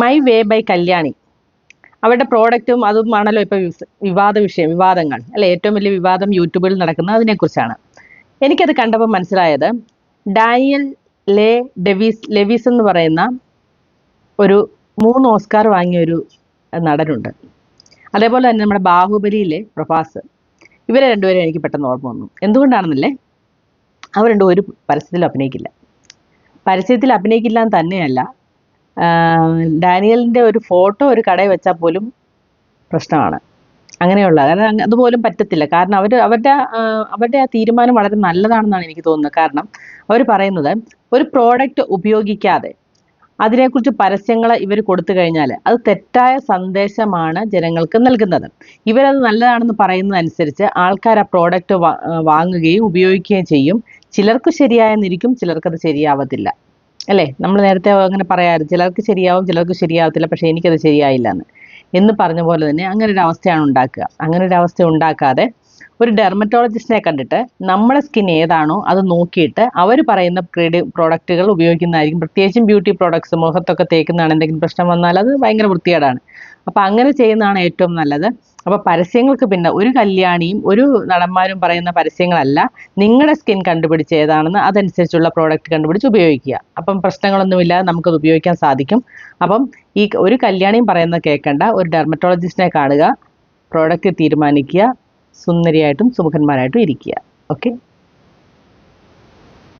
My way by Kalyani അവരുടെ പ്രോഡക്റ്റും അതുമാണല്ലോ ഇപ്പോൾ വിവാദ വിഷയം വിവാദങ്ങൾ. അല്ലെ? ഏറ്റവും വലിയ വിവാദം യൂട്യൂബിൽ നടക്കുന്നത് അതിനെക്കുറിച്ചാണ് എനിക്കത് കണ്ടപ്പോൾ മനസ്സിലായത് ഡാനിയൽ ലേ ഡെവിസ് ലെവിസ് എന്ന് പറയുന്ന ഒരു മൂന്ന് ഓസ്കാർ വാങ്ങിയ ഒരു നടനുണ്ട്. അതേപോലെ തന്നെ നമ്മുടെ ബാഹുബലിയിലെ പ്രഭാസ്. ഇവരെ രണ്ടുപേരും എനിക്ക് പെട്ടെന്ന് ഓർമ്മ വന്നു. എന്തുകൊണ്ടാണെന്നല്ലേ? അവർ രണ്ടും ഒരു പരസ്യത്തിൽ അഭിനയിക്കില്ല. പരസ്യത്തിൽ അഭിനയിക്കില്ല എന്ന് തന്നെയല്ല ഡാനിയലിന്റെ ഒരു ഫോട്ടോ ഒരു കടയിൽ വെച്ചാൽ പോലും പ്രശ്നമാണ്. അങ്ങനെയുള്ള കാരണം അതുപോലും പറ്റത്തില്ല. കാരണം അവർ അവരുടെ അവരുടെ ആ തീരുമാനം വളരെ നല്ലതാണെന്നാണ് എനിക്ക് തോന്നുന്നത്. കാരണം അവർ പറയുന്നത് ഒരു പ്രോഡക്റ്റ് ഉപയോഗിക്കാതെ അതിനെക്കുറിച്ച് പരസ്യങ്ങൾ ഇവർ കൊടുത്തു കഴിഞ്ഞാൽ അത് തെറ്റായ സന്ദേശമാണ് ജനങ്ങൾക്ക് നൽകുന്നത്. ഇവരത് നല്ലതാണെന്ന് പറയുന്നതനുസരിച്ച് ആൾക്കാർ ആ പ്രോഡക്റ്റ് വാങ്ങുകയും ഉപയോഗിക്കുകയും ചെയ്യും. ചിലർക്ക് ശരിയായെന്നിരിക്കും ചിലർക്കത് ശരിയാവത്തില്ല. അല്ലേ? നമ്മൾ നേരത്തെ അങ്ങനെ പറയാറ് ചിലർക്ക് ശരിയാവും ചിലർക്ക് ശരിയാവത്തില്ല പക്ഷേ എനിക്കത് ശരിയായില്ല എന്ന് എന്ന് പറഞ്ഞ പോലെ തന്നെ അങ്ങനെ ഒരു അവസ്ഥയാണ് ഉണ്ടാക്കുക. അങ്ങനെ ഒരു അവസ്ഥ ഉണ്ടാക്കാതെ ഒരു ഡെർമറ്റോളജിസ്റ്റിനെ കണ്ടിട്ട് നമ്മുടെ സ്കിൻ ഏതാണോ അത് നോക്കിയിട്ട് അവർ പറയുന്ന പ്രോഡക്റ്റുകൾ ഉപയോഗിക്കുന്നതായിരിക്കും. പ്രത്യേകിച്ചും ബ്യൂട്ടി പ്രോഡക്ട്സ് മുഖത്തൊക്കെ തേക്കുന്നതാണ് എന്തെങ്കിലും പ്രശ്നം വന്നാൽ അത് ഭയങ്കര വൃത്തികേടാണ്. അപ്പോൾ അങ്ങനെ ചെയ്യുന്നതാണ് ഏറ്റവും നല്ലത്. അപ്പോൾ പരസ്യങ്ങൾക്ക് പിന്നെ ഒരു കല്യാണിയും ഒരു നടന്മാരും പറയുന്ന പരസ്യങ്ങളല്ല. നിങ്ങളുടെ സ്കിൻ കണ്ടുപിടിച്ച് ഏതാണെന്ന് അതനുസരിച്ചുള്ള പ്രോഡക്റ്റ് കണ്ടുപിടിച്ച് ഉപയോഗിക്കുക. അപ്പം പ്രശ്നങ്ങളൊന്നുമില്ലാതെ നമുക്കത് ഉപയോഗിക്കാൻ സാധിക്കും. അപ്പം ഈ ഒരു കല്യാണിയും പറയുന്നത് കേൾക്കേണ്ട ഒരു ഡെർമറ്റോളജിസ്റ്റിനെ കാണുക പ്രോഡക്റ്റ് തീരുമാനിക്കുക സുന്ദരിയായിട്ടും സുമുഖന്മാരായിട്ടും ഇരിക്കുക. ഓക്കെ